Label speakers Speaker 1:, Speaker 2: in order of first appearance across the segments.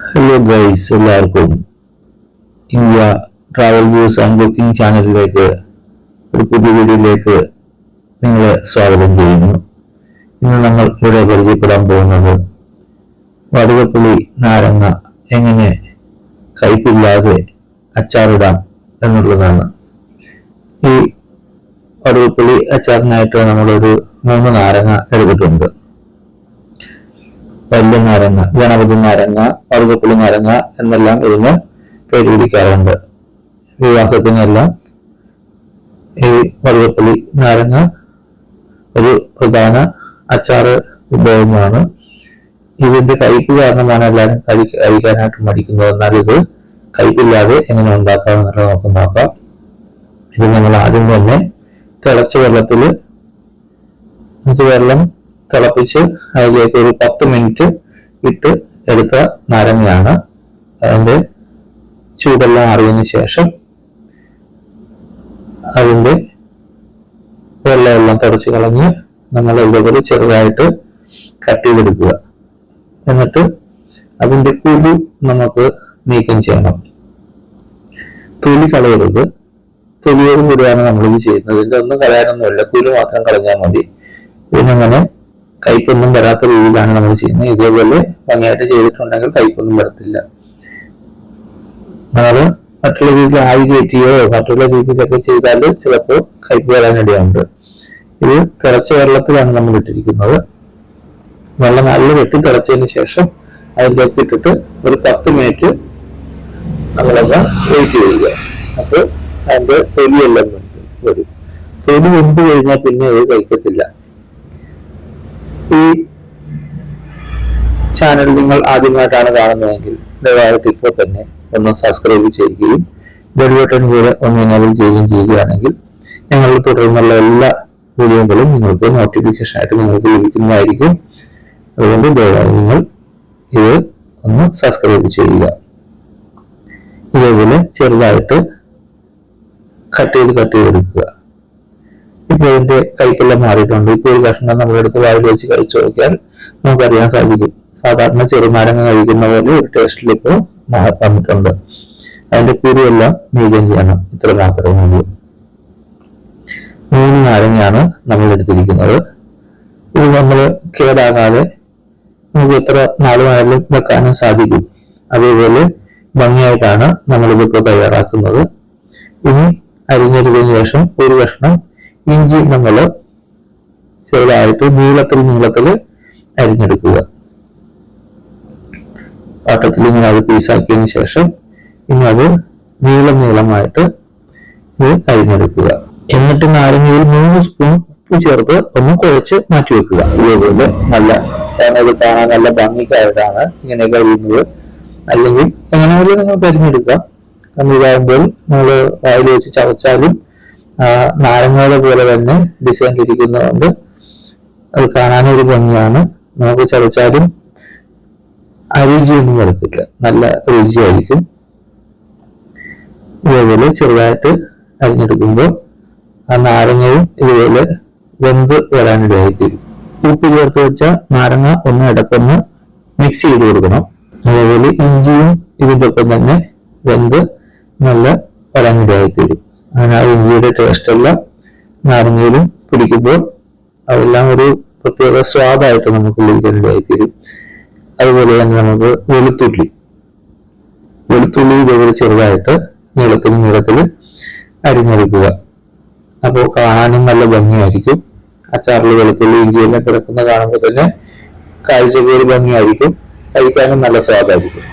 Speaker 1: Hello guys എല്ലാവർക്കും India travel views and booking ചാനലിലേക്ക് ഒരു പുതിയ വീഡിയോയിലേക്ക് നിങ്ങളെ സ്വാഗതം ചെയ്യുന്നു. ഇന്ന് നമ്മൾ ഇവിടെ പരിചയപ്പെടാൻ പോകുന്നത് വടുകപ്പുളി നാരങ്ങ എങ്ങനെ കയ്പില്ലാതെ അച്ചാറിടാം എന്നുള്ളതാണ്. ഈ വടുകപ്പുളി അച്ചാറിനായിട്ട് നമ്മളൊരു മൂന്ന് നാരങ്ങ എടുത്തിട്ടുണ്ട്. വലിയ നാരങ്ങ ഗണപതി നാരങ്ങ അറുതപ്പുളി നാരങ്ങ എന്നെല്ലാം ഇതിന് പേര് പിടിക്കാറുണ്ട്. വിവാഹത്തിനെല്ലാം ഈ വറുതപ്പുളി നാരങ്ങ ഒരു പ്രധാന അച്ചാറ് ഉപയോഗമാണ്. ഇതിന്റെ കയ്പ് കാരണമാണ് എല്ലാവരും കഴി കഴിക്കാനായിട്ട് മടിക്കുന്നത്. എന്നാൽ ഇത് കയ്പില്ലാതെ എങ്ങനെ ഉണ്ടാക്കാം എന്നുള്ളത് നമുക്ക് നോക്കാം. ഇത് നമ്മൾ ആദ്യം തന്നെ തിളച്ച വെള്ളത്തിൽ വെള്ളം തിളപ്പിച്ച് അതിലേക്ക് ഒരു പത്ത് മിനിറ്റ് ഇട്ട് എടുത്ത നാരങ്ങയാണ്. അതിന്റെ ചൂടെല്ലാം അറിയുന്ന ശേഷം അതിന്റെ വെള്ളമെല്ലാം തുടച്ച് കളഞ്ഞ് നമ്മൾ ഇതേപോലെ ചെറുതായിട്ട് കട്ട് ചെയ്തെടുക്കുക. എന്നിട്ട് അതിന്റെ കുരു നമുക്ക് നീക്കം ചെയ്യണം. തൊലി കളയരുത്. തൊലിയോടും കൂടിയാണ് നമ്മളിത് ചെയ്യുന്നത്. ഇതിന്റെ ഒന്നും കളയാനൊന്നുമില്ല. കുരു മാത്രം കളഞ്ഞാൽ മതി. ഇതിനങ്ങനെ കൈപ്പൊന്നും വരാത്ത രീതിയിലാണ് നമ്മൾ ചെയ്യുന്നത്. ഇതേപോലെ ഭംഗിയായിട്ട് ചെയ്തിട്ടുണ്ടെങ്കിൽ കൈപ്പൊന്നും വരത്തില്ല. നമ്മൾ മറ്റുള്ള രീതിയിൽ ആയി കയറ്റിയോ മറ്റുള്ള രീതിയിലൊക്കെ ചെയ്താൽ ചിലപ്പോൾ കൈപ്പ് വരാനിടയുണ്ട് ഇത് തിളച്ച വെള്ളത്തിലാണ് നമ്മൾ ഇട്ടിരിക്കുന്നത്. വെള്ളം നല്ല വെട്ടി തിളച്ചതിന് ശേഷം അതിലേക്ക് ഇട്ടിട്ട് ഒരു പത്ത് മിനിറ്റ് നമ്മളൊന്ന് വെയിറ്റ് ചെയ്യുക. അപ്പോൾ അതിന്റെ തൊലിയെല്ലാം വരും. തൊലി വെന്ത് കഴിഞ്ഞാൽ പിന്നെ അത് കഴിക്കത്തില്ല. ഈ ചാനൽ നിങ്ങൾ ആദ്യമായിട്ടാണ് കാണുന്നതെങ്കിൽ ദയവായിട്ട് ഇപ്പോൾ തന്നെ ഒന്ന് സബ്സ്ക്രൈബ് ചെയ്യുകയും ബെൽബട്ടൺ കൂടെ ഒന്ന് എനേബിൾ ചെയ്യുകയും ചെയ്യുകയാണെങ്കിൽ ഞങ്ങൾ തുടർന്നുള്ള എല്ലാ വീഡിയോകളും നിങ്ങൾക്ക് നോട്ടിഫിക്കേഷൻ ആയിട്ട് നിങ്ങൾക്ക് ലഭിക്കുന്നതായിരിക്കും. അതുകൊണ്ട് ദയവായി നിങ്ങൾ ഇത് ഒന്ന് സബ്സ്ക്രൈബ് ചെയ്യുക. ഇതേപോലെ ചെറുതായിട്ട് കട്ട് ചെയ്ത് കട്ട് ചെയ്തെടുക്കുക. ഇപ്പൊ ഇതിന്റെ കൈക്കെല്ലാം മാറിയിട്ടുണ്ട്. ഇപ്പൊ ഒരു കഷ്ണം നമ്മളെടുത്ത് വായിൽ വെച്ച് കഴിച്ചു നോക്കിയാൽ നമുക്കറിയാൻ സാധിക്കും. സാധാരണ ചെറുനാരങ്ങ കഴിക്കുന്ന പോലെ ഒരു ടേസ്റ്റിൽ ഇപ്പോൾ വന്നിട്ടുണ്ട്. അതിന്റെ കുരുവെല്ലാം നീക്കം ചെയ്യണം. ഇത്ര മാത്രമേ ഉള്ളൂ. മൂന്ന് നാരങ്ങയാണ് നമ്മൾ എടുത്തിരിക്കുന്നത്. ഇത് നമ്മൾ കേടാകാതെ നമുക്ക് എത്ര നാളുമായാലും വെക്കാനും സാധിക്കും. അതേപോലെ ഭംഗിയായിട്ടാണ് നമ്മളിതിപ്പോൾ തയ്യാറാക്കുന്നത്. ഇനി അരിഞ്ഞെടുത്തതിന് ശേഷം ഒരു കഷ്ണം ഇഞ്ചി നമ്മൾ ചെറുതായിട്ട് നീളത്തിൽ നീളത്തിൽ അരിഞ്ഞെടുക്കുക. പാട്ടത്തിൽ ഇങ്ങനെ അത് പീസാക്കിയതിന് ശേഷം ഇനി അത് നീളം നീളമായിട്ട് ഇത് അരിഞ്ഞെടുക്കുക. എന്നിട്ട് നാരങ്ങയിൽ മൂന്ന് സ്പൂൺ ഉപ്പ് ചേർത്ത് ഒന്ന് കുഴച്ച് മാറ്റി വെക്കുക. ഇതേപോലെ നല്ല കാരണം ഇത് കാണാൻ നല്ല ഭംഗിക്കായിട്ടാണ് ഇങ്ങനെ കഴിയുന്നത് അല്ലെങ്കിൽ എങ്ങനെയായാലും നിങ്ങൾക്ക് അരിഞ്ഞെടുക്കാം ഇതാകുമ്പോൾ നമ്മൾ വായിൽ വെച്ച് ചവച്ചാലും നാരങ്ങയുടെ പോലെ തന്നെ ഡിസൈൻ ഇരിക്കുന്നതുകൊണ്ട് അത് കാണാനൊരു ഭംഗിയാണ്. നമുക്ക് ചതച്ചാലും അരുചിയൊന്നും വരത്തില്ല. നല്ല രുചിയായിരിക്കും. ഇതേപോലെ ചെറുതായിട്ട് അരിഞ്ഞെടുക്കുമ്പോൾ ആ നാരങ്ങയും ഇതുപോലെ വെന്ത് വരാനിടയായിത്തീരും ഉപ്പ് ചേർത്ത് വെച്ച നാരങ്ങ ഒന്ന് ഇടക്കൊന്ന് മിക്സ് ചെയ്ത് കൊടുക്കണം. അതേപോലെ ഇഞ്ചിയും ഇതിന്റെ ഒപ്പം തന്നെ വെന്ത് നല്ല വരാനിടയായിത്തീരും അങ്ങനെ ആ ഇഞ്ചിയുടെ ടേസ്റ്റ് എല്ലാം നാരങ്ങയിലും പിടിക്കുമ്പോൾ അതെല്ലാം ഒരു പ്രത്യേക സ്വാദായിട്ട് നമുക്ക് ലഭിക്കാനിടയായിത്തീരും അതുപോലെ തന്നെ നമുക്ക് വെളുത്തുള്ളി. വെളുത്തുള്ളി ഇതേപോലെ ചെറുതായിട്ട് നീളത്തിൽ നീളത്തിൽ അരിഞ്ഞെടുക്കുക. അപ്പോൾ കാണാനും നല്ല ഭംഗിയായിരിക്കും. അച്ചാറിൽ വെളുത്തുള്ളി ഇഞ്ചിയെല്ലാം കിടക്കുന്ന കാണുമ്പോൾ തന്നെ കാഴ്ചക്ക് ഒരു ഭംഗിയായിരിക്കും. കഴിക്കാനും നല്ല സ്വാദായിരിക്കും.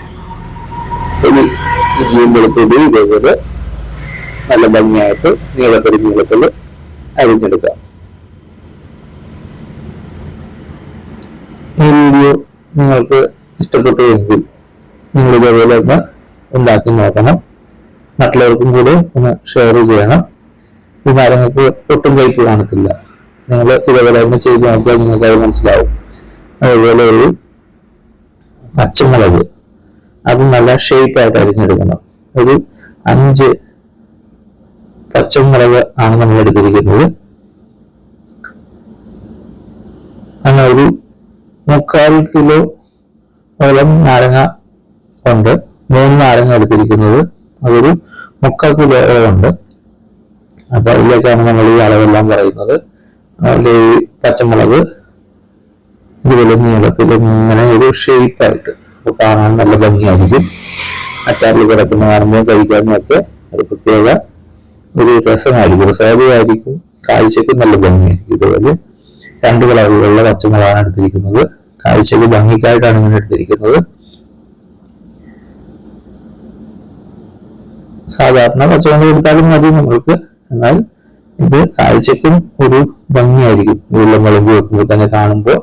Speaker 1: ഇഞ്ചിയും വെളുത്തുള്ളി ഇതേപോലെ നല്ല ഭംഗിയായിട്ട് നീളത്തിൽ നീളത്തിൽ അരിഞ്ഞെടുക്കാം. ഈ വീഡിയോ നിങ്ങൾക്ക് ഇഷ്ടപ്പെട്ടു എങ്കിൽ നിങ്ങൾ ഇതേപോലെ ഒന്ന് ഉണ്ടാക്കി നോക്കണം. മറ്റുള്ളവർക്കും കൂടി ഒന്ന് ഷെയർ ചെയ്യണം. ഈ കാര്യങ്ങൾക്ക് ഒട്ടും കയ്പ് കാണത്തില്ല നിങ്ങൾ ഇതേപോലെ ഒന്ന് ചെയ്ത് നോക്കിയാൽ നിങ്ങൾക്ക് അത് മനസ്സിലാവും. അതുപോലെ ഒരു പച്ചമുളക്. അത് നല്ല ഷേപ്പായിട്ട് അരിഞ്ഞെടുക്കണം. ഒരു അഞ്ച് പച്ചമുളക് ആണ് നമ്മൾ എടുത്തിരിക്കുന്നത്. അങ്ങനെ ഒരു മുക്കാൽ കിലോ ഓളം നാരങ്ങ ഉണ്ട്. മൂന്ന് നാരങ്ങ എടുത്തിരിക്കുന്നത്. അതൊരു മുക്കാൽ കിലോ ഉണ്ട്. അപ്പൊ അതിലേക്കാണ് നമ്മൾ ഈ അളവെല്ലാം പറയുന്നത്. അതിന്റെ ഈ പച്ചമുളക് ഇതുപോലെ നീളത്തിൽ ഇങ്ങനെ ഒരു ഷേപ്പായിട്ട് അപ്പൊ കാണാൻ നല്ല ഭംഗിയായിരിക്കും. അച്ചാറിൽ കിടക്കുന്ന കാണുമ്പോൾ കഴിക്കാനും ഒക്കെ ഒരു പ്രത്യേക ഒരു രസമായിരിക്കും. സ്വാദുമായിരിക്കും കാഴ്ചക്ക് നല്ല ഭംഗിയായിരിക്കും ഇതുപോലെ. രണ്ട് കളറുകളുള്ള പച്ചമുളകാണ് എടുത്തിരിക്കുന്നത്. കാഴ്ചക്ക് ഭംഗിക്കായിട്ടാണ് ഇങ്ങനെ എടുത്തിരിക്കുന്നത്. സാധാരണ പച്ചമുളക് എടുത്താലും മതി നമ്മൾക്ക്. എന്നാൽ ഇത് കാഴ്ചക്കും ഒരു ഭംഗിയായിരിക്കും. വെള്ളം മുളക് വെക്കുമ്പോൾ തന്നെ കാണുമ്പോൾ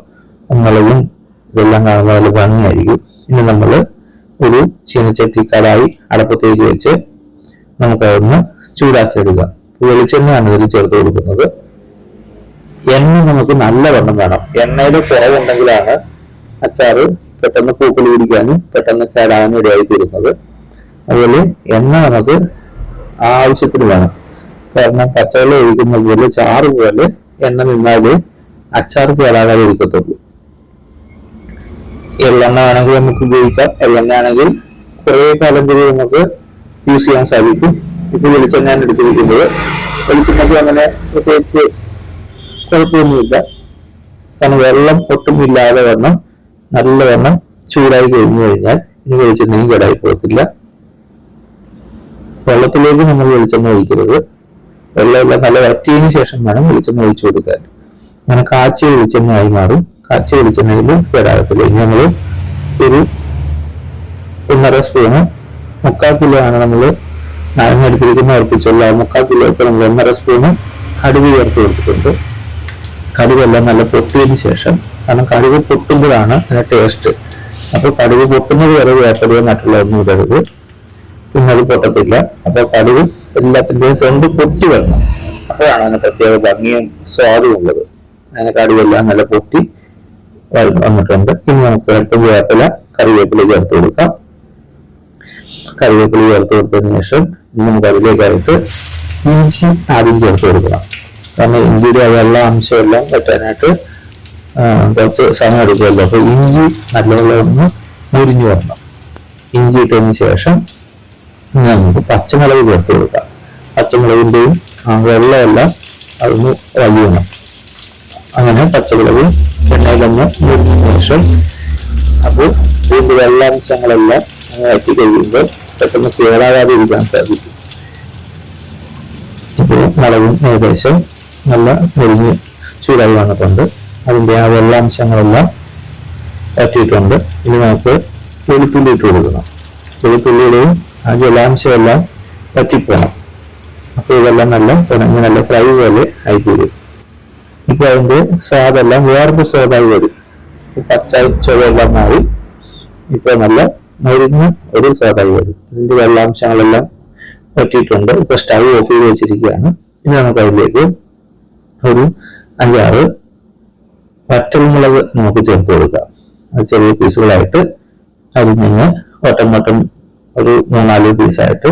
Speaker 1: മുളകും ഇതെല്ലാം കാണുമ്പോൾ നല്ല ഭംഗിയായിരിക്കും. ഇനി നമ്മൾ ഒരു ചീനച്ചട്ടിക്കാരായി അടപ്പത്തേക്ക് വെച്ച് നമുക്കതൊന്ന് ചൂടാക്കി എടുക്കാം വെളിച്ചെണ്ണയാണ് ഇതിൽ ചേർത്ത് കൊടുക്കുന്നത്. എണ്ണ നമുക്ക് നല്ലവണ്ണം വേണം. എണ്ണയുടെ കുറവുണ്ടെങ്കിലാണ് അച്ചാറ് പെട്ടെന്ന് പൂക്കൾ പിടിക്കാനും പെട്ടെന്ന് കേടാനും ഇടയായി തീരുന്നത് അതുപോലെ എണ്ണ നമുക്ക് ആവശ്യത്തിന് വേണം. കാരണം പച്ചവെള്ളം ഒഴിക്കുന്ന പോലെ ചാറ് പോലെ എണ്ണ നിന്നാലേ അച്ചാർ കേടാകാതെ ഇരിക്കത്തുള്ളൂ. എള്ളെണ്ണ ആണെങ്കിൽ നമുക്ക് ഉപയോഗിക്കാം. എള്ളെണ്ണ ആണെങ്കിൽ കുറെ കാലം കൂടി നമുക്ക് യൂസ് ചെയ്യാൻ സാധിക്കും. ഇപ്പൊ ഞാൻ എടുത്തിരിക്കുന്നത്. വെളിച്ചെണ്ണയ്ക്ക് അങ്ങനെ പ്രത്യേകിച്ച് കുഴപ്പമൊന്നുമില്ല. കാരണം വെള്ളം ഒട്ടും ഇല്ലാതെ വണ്ണം നല്ലവണ്ണം ചൂടായി കഴിഞ്ഞു കഴിഞ്ഞാൽ ഇനി വെളിച്ചെണ്ണയും കേടായി പോകത്തില്ല. വെള്ളത്തിലേക്ക് നമ്മൾ വെളിച്ചെണ്ണ ഒഴിക്കരുത്. വെള്ളമെല്ലാം നല്ല വറ്റിയതിന് ശേഷം വേണം വെളിച്ചെണ്ണ ഒഴിച്ചു കൊടുക്കാൻ. അങ്ങനെ കാച്ചിയ വെളിച്ചെണ്ണയായി മാറും. കാച്ചിയ വെളിച്ചെണ്ണയിൽ കേടാകത്തില്ല. ഇനി നമ്മൾ ഒരു ഒന്നര സ്പൂണ് മുക്കാൽ കിലോ ആണ് നമ്മൾ നാരങ്ങെടുത്തിരിക്കുന്ന അർപ്പിച്ചുള്ള മുക്കാൽ കിലോ നമ്മൾ ഒന്നര സ്പൂണ് കടുക് ചേർത്ത് കൊടുത്തിട്ടുണ്ട്. കടുകെല്ലാം നല്ല പൊട്ടിയതിന് ശേഷം കാരണം കടുക് പൊട്ടുമ്പോഴാണ് അതിന്റെ ടേസ്റ്റ് അപ്പോൾ കടുക് പൊട്ടുന്നത് വരെ വേപ്പടിയോ നട്ടുള്ള ഒന്നും ഇടരുത് പിന്നെ അത് പൊട്ടത്തില്ല. അപ്പൊ കടുക് എല്ലാത്തിന്റെയും തൊണ്ട് പൊട്ടി വരണം. അപ്പോഴാണ് അതിന് പ്രത്യേക ഭംഗിയും സ്വാദും ഉള്ളത്. അങ്ങനെ കടുകെല്ലാം നല്ല പൊട്ടി വന്നിട്ടുണ്ട്. ഇനി നമുക്ക് വേപ്പില കറിവേപ്പില ചേർത്ത് കൊടുക്കാം. കറിവേപ്പില ചേർത്ത് കൊടുത്തതിന് ശേഷം നമുക്ക് അതിലേക്കായിട്ട് ഇഞ്ചി ആദ്യം ചേർത്ത് കൊടുക്കണം. കാരണം ഇഞ്ചിയുടെ ആ വെള്ള അംശമെല്ലാം പറ്റാനായിട്ട് കുറച്ച് സമയം എടുക്കുമല്ലോ. അപ്പൊ ഇഞ്ചി നല്ലപോലെ ഒന്ന് മുരിഞ്ഞു വരണം. ഇഞ്ചി ഇട്ടതിന് ശേഷം നമുക്ക് പച്ചമുളക് ചേർത്ത് കൊടുക്കാം. പച്ചമുളകിന്റെയും ആ വെള്ളമെല്ലാം അതൊന്ന് വലിയണം അങ്ങനെ പച്ചമുളക് എണ്ണയിലൊന്ന് മുരിഞ്ഞ ശേഷം അപ്പോൾ ഇതിന്റെ വെള്ളാംശങ്ങളെല്ലാം അങ്ങനെ കഴിയുമ്പോൾ പെട്ടെന്ന് കേടാകാതെ ഇരിക്കാൻ സാധിക്കും. ഇപ്പോൾ മുളകും ഏകദേശം നല്ല മുരിഞ്ഞ് ചൂടായി വന്നിട്ടുണ്ട്. അതിന്റെ ആ വെള്ളാംശങ്ങളെല്ലാം പറ്റിയിട്ടുണ്ട്. ഇനി നമുക്ക് വെളുത്തുള്ളി ഇട്ട് കൊടുക്കണം. വെളുത്തുള്ളിയുടെയും ആ ജലാംശമെല്ലാം പറ്റിപ്പോണം. അപ്പൊ ഇതെല്ലാം നല്ല ഉണങ്ങി നല്ല ഫ്രൈ പോലെ ആയിത്തീരും. ഇപ്പൊ അതിന്റെ സ്വാദെല്ലാം വേറൊരു സ്വാദായി വരും. പച്ച ചുവയെല്ലാം മാറി. ഇപ്പോൾ നല്ല മുരിഞ്ഞ ഒരു സ്വാദായി വരും ഇതിന്റെ വെള്ളാംശങ്ങളെല്ലാം പറ്റിയിട്ടുണ്ട്. ഇപ്പൊ സ്റ്റവ് ഓഫ് ചെയ്ത് വെച്ചിരിക്കുകയാണ്. ഇനി നമുക്ക് അതിലേക്ക് ഒരു അഞ്ചാറ് വറ്റൽമുളക് നമുക്ക് ചേർത്ത് കൊടുക്കാം. അത് ചെറിയ പീസുകളായിട്ട് അരിഞ്ഞ് വട്ടം വട്ടം ഒരു മൂന്നാൽ പീസായിട്ട്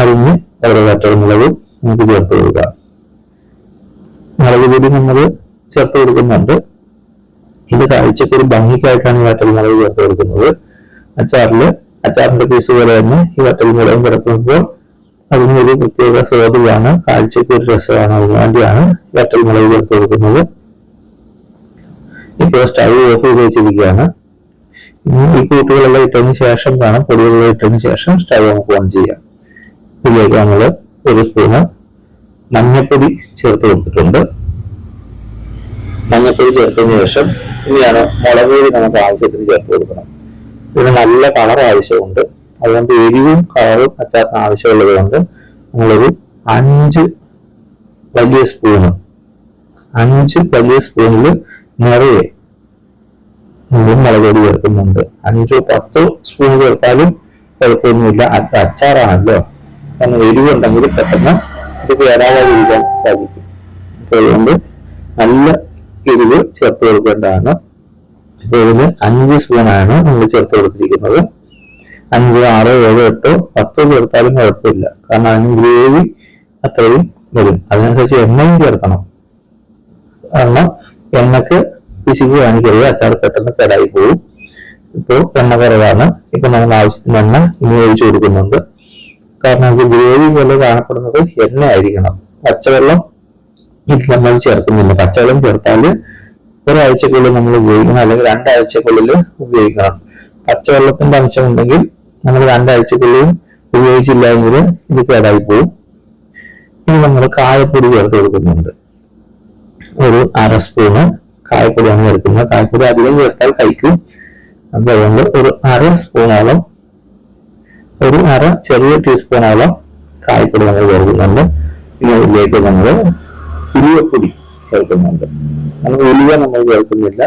Speaker 1: അരിഞ്ഞ് ഓരോ വറ്റൽമുളക് നമുക്ക് ചേർത്ത് കൊടുക്കാം. മുളക് പൊടി നമ്മൾ ചേർത്ത് കൊടുക്കുന്നുണ്ട്. ഇത് കാഴ്ചക്ക് ഒരു ഭംഗിക്കായിട്ടാണ് ഈ വറ്റൽമുളക് ചേർത്ത് കൊടുക്കുന്നത്. അച്ചാറിൽ അച്ചാറിന്റെ പീസ് പോലെ തന്നെ ഈ വറ്റൽമുളകും കിടക്കുമ്പോൾ അതിനൊരു പ്രത്യേക സ്വാദിലാണ് കാഴ്ചക്ക് ഒരു രസമാണ്. അതിന് വേണ്ടിയാണ് വറ്റൽമുളക് ചേർത്ത് കൊടുക്കുന്നത്. ഇപ്പോൾ സ്റ്റൗ ഓഫ് ചെയ്ത് വെച്ചിരിക്കുകയാണ് ഇനി ഈ കൂട്ടുകളെല്ലാം ഇട്ടതിന് ശേഷം വേണം പൊടികളെല്ലാം ഇട്ടതിന് ശേഷം സ്റ്റൗ നമുക്ക് ഓൺ ചെയ്യാം. ഇതിലേക്ക് നമ്മൾ ഒരു സ്പൂണ് മഞ്ഞപ്പൊടി ചേർത്ത് കൊടുത്തിട്ടുണ്ട്. മഞ്ഞപ്പൊടി ചേർത്തതിന് ശേഷം ഇനിയാണ് മുളക് പൊടി നമുക്ക് ആവശ്യത്തിന് ചേർത്ത് കൊടുക്കണം. ഇതിന് നല്ല കളർ ആവശ്യമുണ്ട്. അതുകൊണ്ട് എരിവും കളറും അച്ചാറിന് ആവശ്യമുള്ളത് കൊണ്ട് നമ്മളൊരു അഞ്ച് വലിയ സ്പൂണ് അഞ്ച് വലിയ സ്പൂണിൽ നിറയെ മുഴുവൻ മുളക് പൊടി ചേർക്കുന്നുണ്ട്. അഞ്ചോ പത്തോ സ്പൂൺ ചേർത്താലും കുഴപ്പമൊന്നുമില്ല. അച്ചാറാണല്ലോ. കാരണം എരിവുണ്ടെങ്കിൽ പെട്ടെന്ന് ഇത് കേടാകാതിരിക്കാൻ സാധിക്കും. അതുകൊണ്ട് നല്ല എരിവ് ചേർത്ത് കൊടുക്കേണ്ടതാണ്. ഇതിന് അഞ്ച് സ്പൂണാണ് നമ്മൾ ചേർത്ത് കൊടുത്തിരിക്കുന്നത്. അഞ്ച് ആറ് ഏഴ് എട്ടോ പത്തോ ചേർത്താലും കുഴപ്പമില്ല. കാരണം അതിന് ഗ്രേവി അത്രയും വരും. അതിനനുസരിച്ച് എണ്ണയും ചേർക്കണം. കാരണം എണ്ണക്ക് പിശുക്ക് കാണിക്കരുത്. അച്ചാർ പെട്ടെന്ന് കേടായി പോകും ഇപ്പോൾ എണ്ണ കുറവാണ്. ഇപ്പൊ നമ്മൾ ആവശ്യത്തിന് എണ്ണ ഇനി ഒഴിച്ചു കൊടുക്കുന്നുണ്ട്. കാരണം അത് ഗ്രേവി പോലെ കാണപ്പെടുന്നത് എണ്ണ ആയിരിക്കണം പച്ചവെള്ളം ഇത് നമ്മൾ ചേർക്കുന്നില്ല. പച്ചവെള്ളം ചേർത്താൽ ഒരാഴ്ചക്കുള്ളിൽ നമ്മൾ ഉപയോഗിക്കണം അല്ലെങ്കിൽ രണ്ടാഴ്ചക്കുള്ളിൽ ഉപയോഗിക്കണം. പച്ചവെള്ളത്തിന്റെ അംശം ഉണ്ടെങ്കിൽ നമ്മൾ രണ്ടാഴ്ചക്കുള്ളിൽ ഉപയോഗിച്ചില്ല എങ്കിൽ ഇത് കേടായി പോകും ഇനി നമ്മൾ കായപ്പൊടി ചേർത്ത് കൊടുക്കുന്നുണ്ട്. ഒരു അര സ്പൂണ് കായപ്പൊടിയാണ് ചേർക്കുന്നത്. കായപ്പൊടി അധികം ചേർത്താൽ കഴിക്കും. അതുകൊണ്ട് ഒരു അര സ്പൂണോളം ഒരു അര ചെറിയ ടീസ്പൂണോളം കായപ്പൊടി നമ്മൾ ചേർക്കുന്നുണ്ട്. ഇതിലേക്ക് നമ്മൾ ഉരുവപ്പൊടി ചേർക്കുന്നുണ്ട്. നമ്മൾ ഒലിവ നമ്മൾ ചേർക്കുന്നില്ല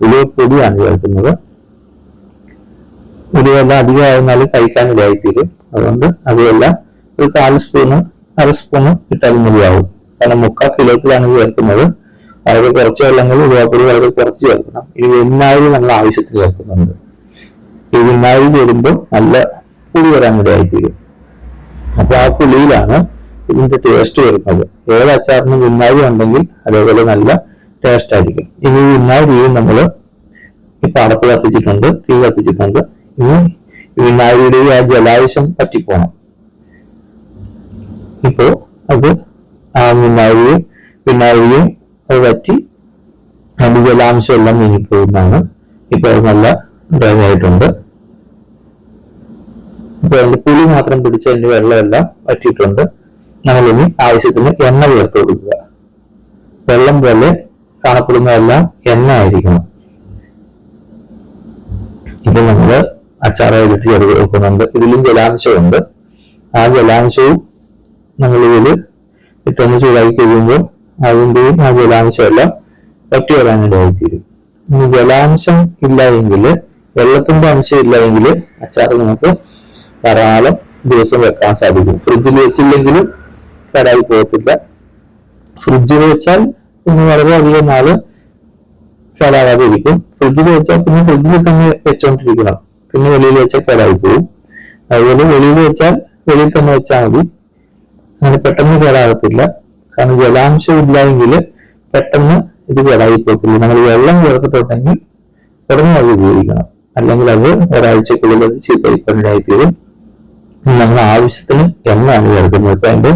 Speaker 1: ഉലുവപ്പൊടിയാണ് ചേർക്കുന്നത് ഉലുവെല്ലാം അധികമായിരുന്നാൽ കഴിക്കാൻ ഇടയായിത്തീരും അതുകൊണ്ട് അവയെല്ലാം ഒരു കാൽ സ്പൂണ് അര സ്പൂണ് ഇട്ടാൽ മതിയാവും. കാരണം മുക്കാൽ കിലോത്തിലാണ് ചേർക്കുന്നത്. വളരെ കുറച്ച് വെള്ളങ്ങൾ ഉലുവപ്പൊടി വളരെ കുറച്ച് ചേർക്കണം. ഈ വെണ്ണായി നമ്മൾ ആവശ്യത്തിൽ ചേർക്കുന്നുണ്ട്. ഈ വെണ്ണായി ചേരുമ്പോൾ നല്ല പുളി വരാൻ ഇടയായിത്തീരും അപ്പൊ ആ പുളിയിലാണ് ഇതിന്റെ ടേസ്റ്റ് വരുന്നത്. ഏത് അച്ചാറിനും വിനാഗിരി ഉണ്ടെങ്കിൽ അതേപോലെ നല്ല ടേസ്റ്റ് ആയിരിക്കും. ഇനി വിനാഗിരി നമ്മൾ ഈ അടപ്പ് കത്തിച്ചിട്ടുണ്ട് തീ കത്തിച്ചിട്ടുണ്ട്. ഇനി വിനാഗിരിയുടെ ആ ജലാവശ്യം പറ്റിപ്പോണം. ഇപ്പോ അത് ആ വിനാഗിരിയും വിനാഗിരിയും അത് പറ്റി അത് ജലാംശം എല്ലാം നീങ്ങിപ്പോകുന്നതാണ്. ഇപ്പൊ അത് നല്ല ഡ്രൈ ആയിട്ടുണ്ട്. ഇപ്പൊ അതിന്റെ പുളി മാത്രം പിടിച്ച് അതിന്റെ വെള്ളമെല്ലാം വറ്റിയിട്ടുണ്ട്. നമ്മളിനി ആവശ്യത്തിന് എണ്ണ ചേർത്ത് കൊടുക്കുക. വെള്ളം പോലെ കാണപ്പെടുന്നതെല്ലാം എണ്ണ ആയിരിക്കണം ഇത് നമ്മൾ അച്ചാറായിട്ട് വെക്കുന്നുണ്ട് ഇതിലും ജലാംശമുണ്ട്. ആ ജലാംശവും നമ്മൾ ഇതിൽ ഇട്ടൊന്ന് ചൂടാക്കി കഴിയുമ്പോൾ അതിന്റെയും ആ ജലാംശം എല്ലാം പറ്റി വരാനിടയായിത്തീരും ഇനി ജലാംശം ഇല്ല എങ്കിൽ വെള്ളത്തിന്റെ അംശം ഇല്ല എങ്കിൽ അച്ചാർ നമുക്ക് ധാരാളം ദിവസം വെക്കാൻ സാധിക്കും. ഫ്രിഡ്ജിൽ വെച്ചില്ലെങ്കിലും കേടായി പോകത്തില്ല. ഫ്രിഡ്ജിൽ വെച്ചാൽ പിന്നെ വളരെയധികം നാൾ കേടാകാതെ ഇരിക്കും ഫ്രിഡ്ജിൽ വെച്ചാൽ പിന്നെ ഫ്രിഡ്ജിൽ തന്നെ വെച്ചോണ്ടിരിക്കണം. പിന്നെ വെളിയിൽ വെച്ചാൽ കേടായി പോകും അതുപോലെ വെളിയിൽ വെച്ചാൽ വെളിയിൽ തന്നെ വെച്ചാൽ മതി. അങ്ങനെ പെട്ടെന്ന് കേടാകത്തില്ല കാരണം ജലാംശം ഇല്ല എങ്കിൽ പെട്ടെന്ന് ഇത് കേടായി പോകത്തില്ല നമ്മൾ വെള്ളം ചേർത്തിട്ടുണ്ടെങ്കിൽ ഉടനെ അത് ഉപയോഗിക്കണം. അല്ലെങ്കിൽ അത് ഒരാഴ്ചക്കുള്ളിൽ അത് ചീത്തയിക്കൊണ്ടായി തീരും നമ്മൾ ആവശ്യത്തിന് എണ്ണയാണ് ചേർക്കുന്നത്. ഇപ്പൊ അതിന്റെ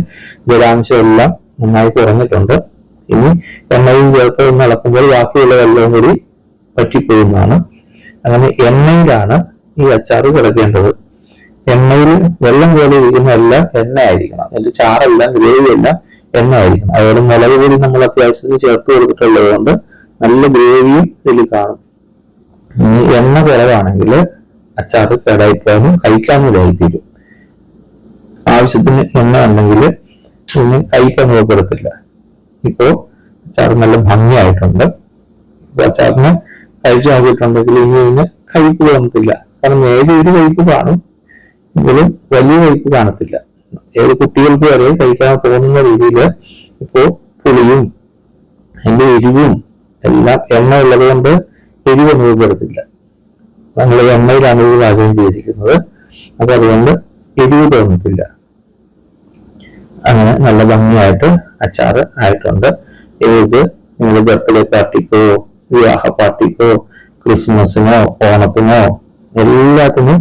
Speaker 1: ജലാംശം എല്ലാം നന്നായി കുറഞ്ഞിട്ടുണ്ട്. ഇനി എണ്ണയും ചേർത്ത് ഒന്ന് ബാക്കിയുള്ളതെല്ലാം കൂടി പറ്റിപ്പോകുന്നതാണ് അങ്ങനെ എണ്ണയിലാണ് ഈ അച്ചാർ കിടക്കേണ്ടത് എണ്ണയിൽ വെള്ളം പോലെ ഇരിക്കുന്ന എല്ലാം എണ്ണ ആയിരിക്കണം അതിന്റെ ചാറല്ല ഗ്രേവി എണ്ണ ആയിരിക്കണം അതുപോലെ മുളക് പൊടി നമ്മൾ അത്യാവശ്യത്തിന് ചേർത്ത് കൊടുത്തിട്ടുള്ളത് കൊണ്ട് നല്ല ഗ്രേവിയും ഇതിൽ കാണും. എണ്ണ കുറവാണെങ്കിൽ അച്ചാർ കേടായിപ്പോയാലും കഴിക്കാനില്ലായി തീരും ആവശ്യത്തിന് എണ്ണ ഉണ്ടെങ്കിൽ ഇനി കഴിക്കാൻ അനുഭവപ്പെടത്തില്ല ഇപ്പോ അച്ചാർ നല്ല ഭംഗിയായിട്ടുണ്ട്. അച്ചാറിന് കഴിച്ചു നോക്കിയിട്ടുണ്ടെങ്കിൽ ഇനി ഇതിന് കഴിപ്പ് തോന്നത്തില്ല കാരണം ഏത് ഒരു കഴിപ്പ് കാണും എങ്കിലും വലിയ കഴിപ്പ് കാണത്തില്ല. ഏത് കുട്ടികൾക്ക് വരെ കഴിക്കാൻ തോന്നുന്ന രീതിയിൽ ഇപ്പോ പുളിയും അതിന്റെ എരിവും എല്ലാം എണ്ണ ഉള്ളത് കൊണ്ട് എരിവ് അനുഭവപ്പെടത്തില്ല. നമ്മൾ എണ്ണയിലാണ് ഇത് പാചകം ചെയ്തിരിക്കുന്നത്. അപ്പൊ അതുകൊണ്ട് എരിവ് തോന്നത്തില്ല. അങ്ങനെ നല്ല ഭംഗിയായിട്ട് അച്ചാറ് ആയിട്ടുണ്ട്. ഇത് നിങ്ങൾ ബർത്ത്ഡേ പാർട്ടിക്കോ വിവാഹ പാർട്ടിക്കോ ക്രിസ്മസിനോ ഓണത്തിനോ എല്ലാത്തിനും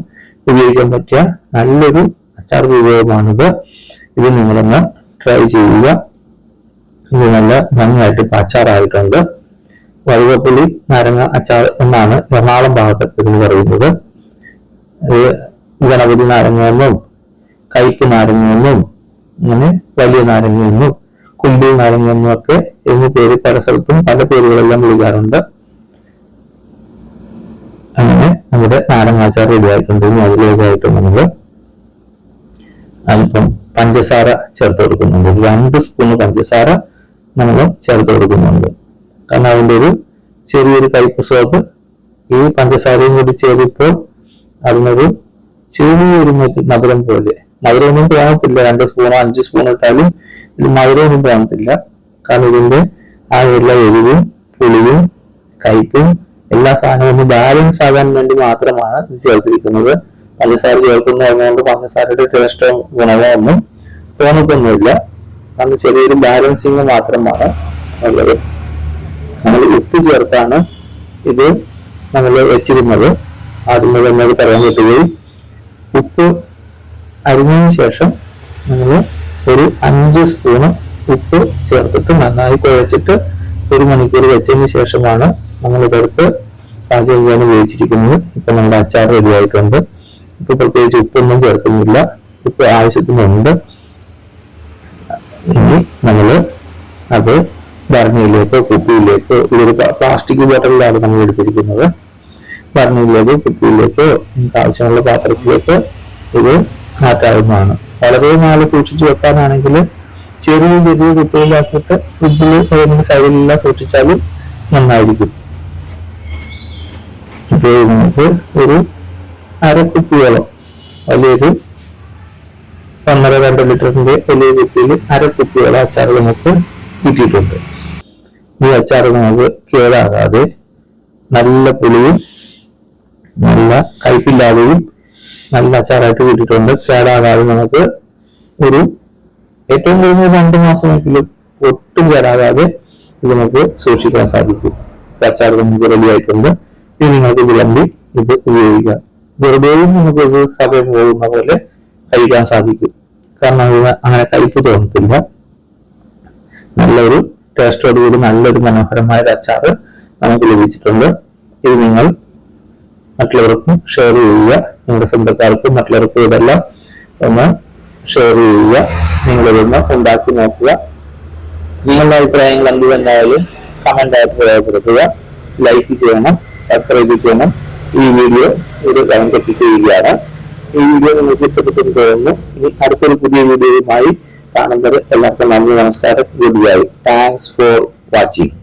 Speaker 1: ഉപയോഗിക്കാൻ പറ്റിയ നല്ലൊരു അച്ചാർ വിഭവമാണിത്. ഇത് നിങ്ങളൊന്ന് ട്രൈ ചെയ്യുക. ഇത് നല്ല ഭംഗിയായിട്ട് ഇപ്പൊ അച്ചാറായിട്ടുണ്ട്. വഴുകപ്പുളി നാരങ്ങ അച്ചാർ എന്നാണ് എറണാകുളം ഭാഗത്ത് ഇതിന് പറയുന്നത്. ഇത് എന്നും നാരങ്ങയെന്നും കയ്പ് നാരങ്ങയെന്നും അങ്ങനെ വലിയ നാരങ്ങയെന്നും കുമ്പിൾ നാരങ്ങ ഒക്കെ എന്നീ പേര് പല സ്ഥലത്തും പല പേരുകളെല്ലാം വിളിക്കാറുണ്ട്. അങ്ങനെ നമ്മുടെ നാരങ്ങാച്ചാർ റെഡിയായിട്ടുണ്ട് നമ്മൾ അല്പം പഞ്ചസാര ചേർത്ത് കൊടുക്കുന്നുണ്ട്. രണ്ട് സ്പൂൺ പഞ്ചസാര നമ്മൾ ചേർത്ത് കൊടുക്കുന്നുണ്ട്. കാരണം അതിന്റെ ഒരു ചെറിയൊരു കയ്പ് സോപ്പ് ഈ പഞ്ചസാരയും കൂടി ചേരിപ്പോൾ അതിനൊരു ചെറിയൊരു മധു- മധുരം പോലെ. മധുരമൊന്നും തോന്നത്തില്ല. രണ്ട് സ്പൂണോ അഞ്ച് സ്പൂൺ ഇട്ടാലും ഇത് മധുരമൊന്നും കാണത്തില്ല കാരണം ഇതിന്റെ ആ എരിവും പുളിയും കയ്പും എല്ലാ സാധനവും ബാലൻസ് ആകാൻ വേണ്ടി മാത്രമാണ് ഇത് ചേർത്തിരിക്കുന്നത്. പഞ്ചസാര ചേർക്കുന്ന അതുകൊണ്ട് പഞ്ചസാരയുടെ ടേസ്റ്റോ ഗുണമോ ഒന്നും തോന്നത്തൊന്നുമില്ല കാരണം ചെറിയൊരു ബാലൻസിങ് മാത്രമാണ് ഉള്ളത്. നമ്മൾ ഉപ്പ് ചേർത്താണ് ഇത് നമ്മൾ വെച്ചിരുന്നത്. ആദ്യമേ തന്നെ പറയാൻ പറ്റുകയും ഉപ്പ് അരിഞ്ഞതിന് ശേഷം നമ്മൾ ഒരു അഞ്ച് സ്പൂണ് ഉപ്പ് ചേർത്തിട്ട് നന്നായി കുഴച്ചിട്ട് ഒരു മണിക്കൂർ വെച്ചതിന് ശേഷമാണ് നമ്മൾ ഇതെടുത്ത് ചെയ്യാൻ ഉപയോഗിച്ചിരിക്കുന്നത്. ഇപ്പൊ നമ്മുടെ അച്ചാർ റെഡി ആയിട്ടുണ്ട്. ഇപ്പൊ പ്രത്യേകിച്ച് ഉപ്പൊന്നും ചേർക്കുന്നില്ല. ഉപ്പ് ആവശ്യത്തിനുണ്ട്. ഇനി നമ്മൾ അത് ഭരണിയിലേക്കോ കുപ്പിയിലേക്കോ ഇതൊരു പ്ലാസ്റ്റിക് ബോട്ടലിലാണ് നമ്മൾ എടുത്തിരിക്കുന്നത്. ഭരണിയിലേക്കോ കുപ്പിയിലേക്കോ ആവശ്യമുള്ള പാത്രത്തിലേക്കോ ഇത് മാറ്റാവുന്നതാണ് വളരെ നാൾ സൂക്ഷിച്ചു വെക്കാനാണെങ്കിൽ ചെറിയ ചെറിയ കുപ്പിയിലാക്കിയിട്ട് ഫ്രിഡ്ജിൽ ഏതെങ്കിലും സൈഡിലെല്ലാം സൂക്ഷിച്ചാലും നന്നായിരിക്കും. ഇപ്പോൾ നമുക്ക് ഒരു അര കുപ്പിയോളം വലിയൊരു ഒന്നര രണ്ട് ലിറ്ററിന്റെ വലിയ കുപ്പിയിൽ അര കുപ്പിയോളം അച്ചാർ നമുക്ക് കിട്ടിയിട്ടുണ്ട്. ഈ അച്ചാർ നമുക്ക് കേടാകാതെ നല്ല പുളിയും നല്ല കയ്പില്ലാതെയും നല്ല അച്ചാറായിട്ട് കിട്ടിയിട്ടുണ്ട്. കേടാകാതെ നമുക്ക് ഒരു ഏറ്റവും കുറഞ്ഞ രണ്ട് മാസമെങ്കിലും ഒട്ടും കേടാകാതെ ഇത് നമുക്ക് സൂക്ഷിക്കാൻ സാധിക്കും. അച്ചാർ നമുക്ക് റെഡി ആയിട്ടുണ്ട്. ഇനി നിങ്ങൾക്ക് വിളമ്പി ഇത് ഉപയോഗിക്കാം. വെറുതെയും നമുക്ക് ഇത് സമയം പോകുന്ന പോലെ കഴിക്കാൻ സാധിക്കും. കാരണം അത് അങ്ങനെ കയ്പ് തോന്നത്തില്ല. നല്ലൊരു ടേസ്റ്റോട് കൂടി നല്ലൊരു മനോഹരമായ ഒരു അച്ചാറ് നമുക്ക് ലഭിച്ചിട്ടുണ്ട്. ഇത് നിങ്ങൾ മറ്റുള്ളവർക്കും ഷെയർ ചെയ്യുക. നിങ്ങളുടെ സ്വന്തക്കാർക്കും മറ്റുള്ളവർക്കും ഇതെല്ലാം ഒന്ന് ഷെയർ ചെയ്യുക. നിങ്ങളിതൊന്ന് ഉണ്ടാക്കി നോക്കുക. നിങ്ങളുടെ അഭിപ്രായങ്ങൾ എന്ത് തന്നെയായാലും കമന്റ് ആയിട്ട് രേഖപ്പെടുത്തുക. ലൈക്ക് ചെയ്യണം സബ്സ്ക്രൈബ് ചെയ്യണം. ഈ വീഡിയോ ഒരു കമന്റ് ചെയ്യുകയാണ്. ഈ വീഡിയോ നിങ്ങൾക്ക് ഇഷ്ടപ്പെട്ടെന്ന് തോന്നുന്നു. ഇനി അടുത്തൊരു പുതിയ വീഡിയോയുമായി കാണുന്നത് എല്ലാവർക്കും നന്ദി നമസ്കാരം. Good bye thanks for watching